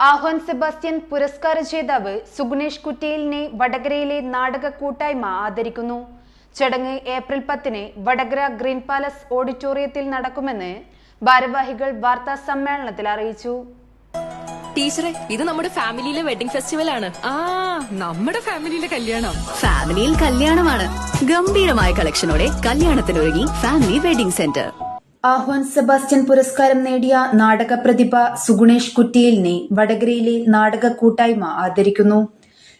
Ahwan Sebastian പുരസ്കാര ജേതാവ് സുഗ്നേഷ് കുറ്റിയിലിനെ വടകരയിലെ നാടക കൂട്ടായ്മ ആദരിക്കുന്നു. ചടങ്ങ് ഏപ്രിൽ പത്തിന് വടകര ഗ്രീൻ പാലസ് ഓഡിറ്റോറിയത്തിൽ നടക്കുമെന്ന് ഭാരവാഹികൾ വാർത്താ സമ്മേളനത്തിൽ അറിയിച്ചു. ടീച്ചറെ ഇത് നമ്മുടെ ഫാമിലിയിലെ വെഡിങ് ഫെസ്റ്റിവൽ ആണ്. ആ നമ്മുടെ ഫാമിലിയിലെ കല്യാണം. ഫാമിലിയിൽ കല്യാണമാണ്. ഗംഭീരമായ കളക്ഷനോടെ കല്യാണത്തിനൊരുങ്ങി family wedding centre. Ahwan Sebastian പുരസ്കാരം നേടിയ നാടക പ്രതിഭ സുഗുണേഷ് കുറ്റിയിലിനെ വടകരയിലെ നാടക കൂട്ടായ്മ ആദരിക്കുന്നു.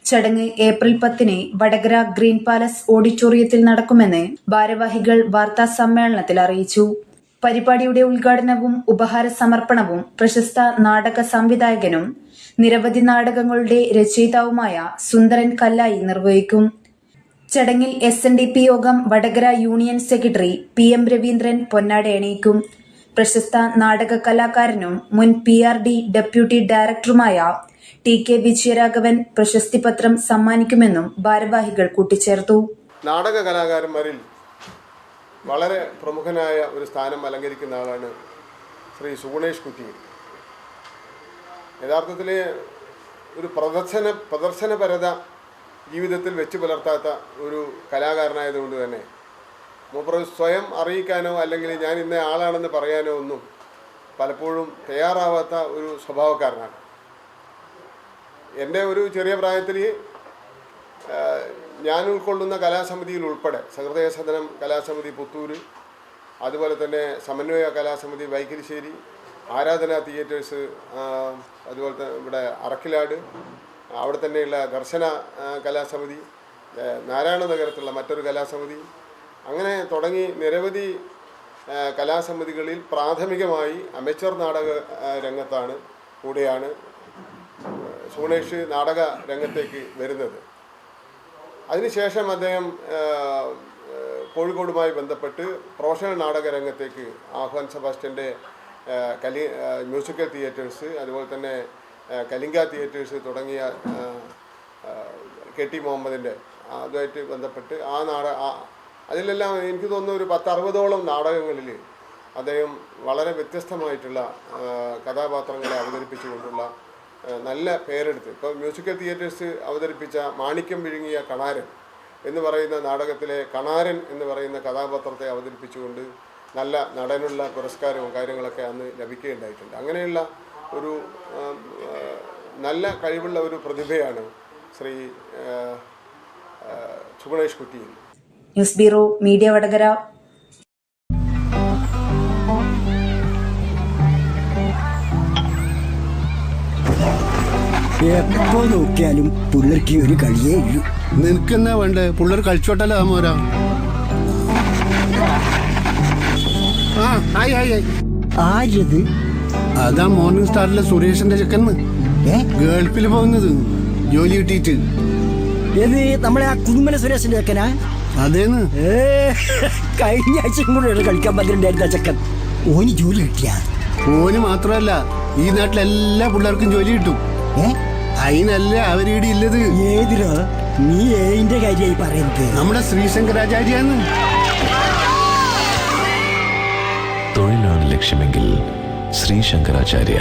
ചടങ്ങ് ഏപ്രിൽ പത്തിന് വടകര ഗ്രീൻ പാലസ് ഓഡിറ്റോറിയത്തിൽ നടക്കുമെന്ന് ഭാരവാഹികൾ വാർത്താ സമ്മേളനത്തിൽ അറിയിച്ചു. പരിപാടിയുടെ ഉദ്ഘാടനവും ഉപഹാര സമർപ്പണവും പ്രശസ്ത നാടക സംവിധായകനും നിരവധി നാടകങ്ങളുടെ രചയിതാവുമായ സുന്ദരൻ കല്ലായി നിർവഹിക്കും. ചടങ്ങിൽ എസ് എൻ ഡി പി യോഗം Vadakara union secretary P M Raveendran പൊന്നാട എണീക്കും. പ്രശസ്ത നാടക കലാകാരനും മുൻ പി ആർ ഡി ഡെപ്യൂട്ടി ഡയറക്ടറുമായ ടി കെ വിജയരാഘവൻ പ്രശസ്തി പത്രം സമ്മാനിക്കുമെന്നും ഭാരവാഹികൾ കൂട്ടിച്ചേർത്തു. നാടക കലാകാരന്മാരിൽ വളരെ പ്രമുഖനായ ഒരു സ്ഥാനം അലങ്കരിക്കുന്ന ആളാണ് ശ്രീ സുഗുണേഷ് കുറ്റി യഥാർത്ഥത്തിൽ ഒരു പ്രദർശന പ്രദർശനപരത ജീവിതത്തിൽ വെച്ച് പുലർത്താത്ത ഒരു കലാകാരനായതുകൊണ്ട് തന്നെ. മൂപ്പർ സ്വയം അറിയിക്കാനോ അല്ലെങ്കിൽ ഞാൻ ഇന്ന ആളാണെന്ന് പറയാനോ ഒന്നും പലപ്പോഴും തയ്യാറാവാത്ത ഒരു സ്വഭാവക്കാരനാണ്. എന്റെ ഒരു ചെറിയ പ്രായത്തിൽ ഞാൻ ഉൾക്കൊള്ളുന്ന കലാസമിതിയിൽ ഉൾപ്പെടെ സഹൃദയ സദനം കലാസമിതി പുത്തൂർ അതുപോലെ തന്നെ സമന്വയ കലാസമിതി വൈക്കരിശ്ശേരി ആരാധന തിയേറ്റേഴ്സ് അതുപോലെ തന്നെ ഇവിടെ അറക്കിലാട് അവിടെ തന്നെയുള്ള ദർശന കലാസമിതി നാരായണ നഗരത്തുള്ള മറ്റൊരു കലാസമിതി. അങ്ങനെ തുടങ്ങി നിരവധി കലാസമിതികളിൽ പ്രാഥമികമായി അമേച്ചർ നാടക രംഗത്താണ് കൂടെയാണ് സുഗണേഷ് നാടക രംഗത്തേക്ക് വരുന്നത്. അതിനുശേഷം അദ്ദേഹം കോഴിക്കോടുമായി ബന്ധപ്പെട്ട് പ്രൊഫഷണൽ നാടക രംഗത്തേക്ക് ആഹ്വാൻ സെബാസ്റ്റ്യന്റെ കലി മ്യൂസിക്കൽ തിയേറ്റേഴ്സ് അതുപോലെ തന്നെ കലിംഗ തിയേറ്റേഴ്സ് തുടങ്ങിയ കെ ടി മുഹമ്മദിന്റെ അതുമായിട്ട് ബന്ധപ്പെട്ട് ആ നാട അതിലെല്ലാം എനിക്ക് തോന്നുന്നു ഒരു പത്തറുപതോളം നാടകങ്ങളിൽ അദ്ദേഹം വളരെ വ്യത്യസ്തമായിട്ടുള്ള കഥാപാത്രങ്ങളെ അവതരിപ്പിച്ചുകൊണ്ടുള്ള നല്ല പേരെടുത്ത്. ഇപ്പോൾ മ്യൂസിക്കൽ തിയേറ്റേഴ്സ് അവതരിപ്പിച്ച മാണിക്യം വിഴുങ്ങിയ കണാരൻ എന്ന് പറയുന്ന നാടകത്തിലെ കണാരൻ എന്ന് പറയുന്ന കഥാപാത്രത്തെ അവതരിപ്പിച്ചുകൊണ്ട് നല്ല നടനുള്ള പുരസ്കാരവും കാര്യങ്ങളൊക്കെ അന്ന് ലഭിക്കുകയുണ്ടായിട്ടുണ്ട്. അങ്ങനെയുള്ള ഒരു നല്ല കഴിവുള്ള ഒരു പ്രതിഭയാണ് Shri Chuganesh Kutty Suganesh Kuttiyil news bureau media Vadakara. എപ്പോ നോക്കിയാലും പിള്ളേർക്ക് ഒരു കളിയേ ഇല്ല. നിനക്കെന്നാ വേണ്ടേ? പിള്ളേർ കളിച്ചോട്ടല്ലോ മോരാ? ആ ആയി ആയി ആയി ആരത് അതാ മോർണിംഗ് സ്റ്റാറിലെ സുരേഷിന്റെ ചെക്കന്ന് ഗൾഫിൽ പോകുന്നത് ജോലി കിട്ടിയിട്ട്. ഏത് നമ്മളെ ആ കുടുംബന സുരേഷിന്റെ ചെക്കനാ അതേന്ന്. കഴിഞ്ഞ ആഴ്ചയും കൂടെ കളിക്കാൻ പന്ത്രണ്ടായിരുന്ന ചെക്കൻ. ഓന് ജോലി കിട്ടിയ? ഓന് മാത്രമല്ല ഈ നാട്ടിലെ എല്ലാ പിള്ളേർക്കും ജോലി കിട്ടും. അതിനല്ലേ അവരീടെ ഇല്ലത്. ഏതിനോ? നീ ഏതിന്റെ കാര്യമായി പറയുന്നത്. നമ്മുടെ ശ്രീശങ്കരാചാര്യാന്ന് തൊഴിലാണ് ലക്ഷ്യമെങ്കിൽ ശ്രീ ശങ്കരാചാര്യ